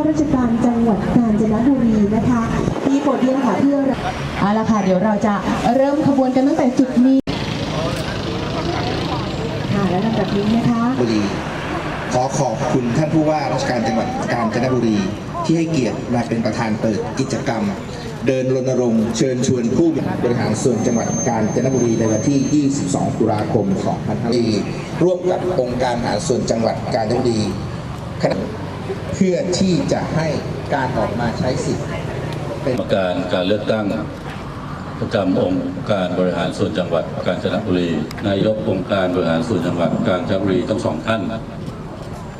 ว่าราชการจังหวัดกาญจนบุรีนะคะที่โปรดเดียมค่ะเพื่อเอาละค่ะเดี๋ยวเราจะเริ่มขบวนกันตั้งแต่จุดนี้ค่ะและลำดับนี้นะคะบุรีขอขอบคุณท่านผู้ว่าราชการจังหวัดกาญจนบุรี ที่ให้เกียรติมาเป็นประธานเปิดกิจกรรม เดินรณรงค์เชิญชวนผู้บริหารส่วนจังหวัดกาญจนบุรีในวันที่ 22 ตุลาคม 2564ร่วมกับองค์การหาส่วนจังหวัดกาญจนบุรีคณะ เพื่อที่จะให้การออกมาใช้สิทธิ์กรรมการการเลือกตั้งประจำองค์การบริหารส่วนจังหวัดกาญจนบุรี นายกองค์การบริหารส่วนจังหวัดกาญจนบุรีทั้งสองท่าน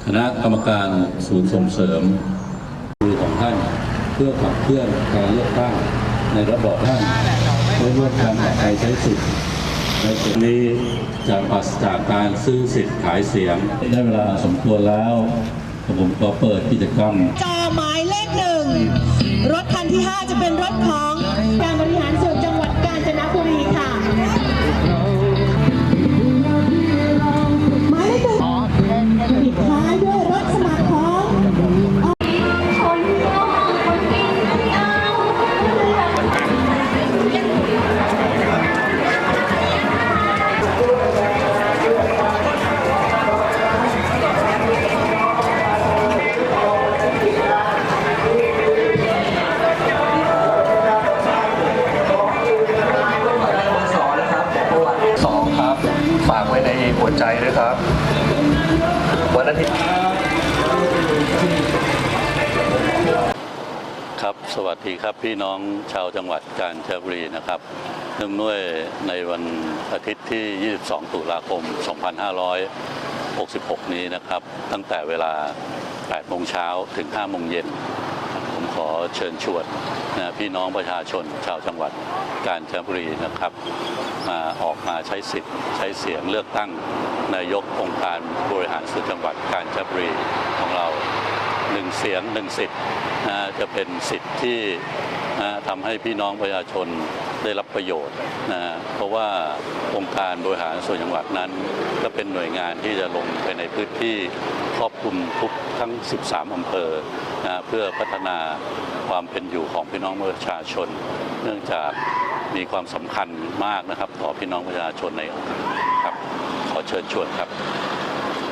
คณะกรรมการศูนย์ส่งเสริมมือของท่าน เพื่อขับเคลื่อนการเลือกตั้งในระบอบท่านเพื่อร่วมกันออกไปใช้สิทธิ์ในจุดนี้จะปราศจากการซื้อสิทธิ์ขายเสียงได้เวลาสมควรแล้ว ผมขอเปิดกิจกรรม หัวใจด้วยครับ วันอาทิตย์ครับ สวัสดีครับพี่น้องชาวจังหวัดกาญจนบุรีนะครับเนื่องด้วยในวันอาทิตย์ที่ 22 ตุลาคม 2566 นี้นะครับ ตั้งแต่เวลา 8 โมงเช้าถึง 5 โมงเย็น เชิญชวนนะพี่น้องประชาชนชาวจังหวัดกาญจนบุรีนะครับมาออกมาใช้สิทธิ์ใช้เสียงเลือกตั้งนายกองค์การบริหารส่วนจังหวัดกาญจนบุรีของเราหนึ่งเสียงหนึ่งสิทธิ์นะจะเป็นสิทธิ์ที่นะฮะทำให้พี่น้องประชาชนได้รับประโยชน์นะเพราะว่าองค์การบริหารส่วนจังหวัดนั้น ก็เป็นหน่วยงานที่จะลงไปในพื้นที่ครอบคลุมทุกทั้ง 13 อำเภอนะเพื่อพัฒนา ความเป็นอยู่ของพี่น้องประชาชน เนื่องจากมีความสำคัญมากนะครับ ต่อพี่น้องประชาชนในครับขอเชิญชวนครับ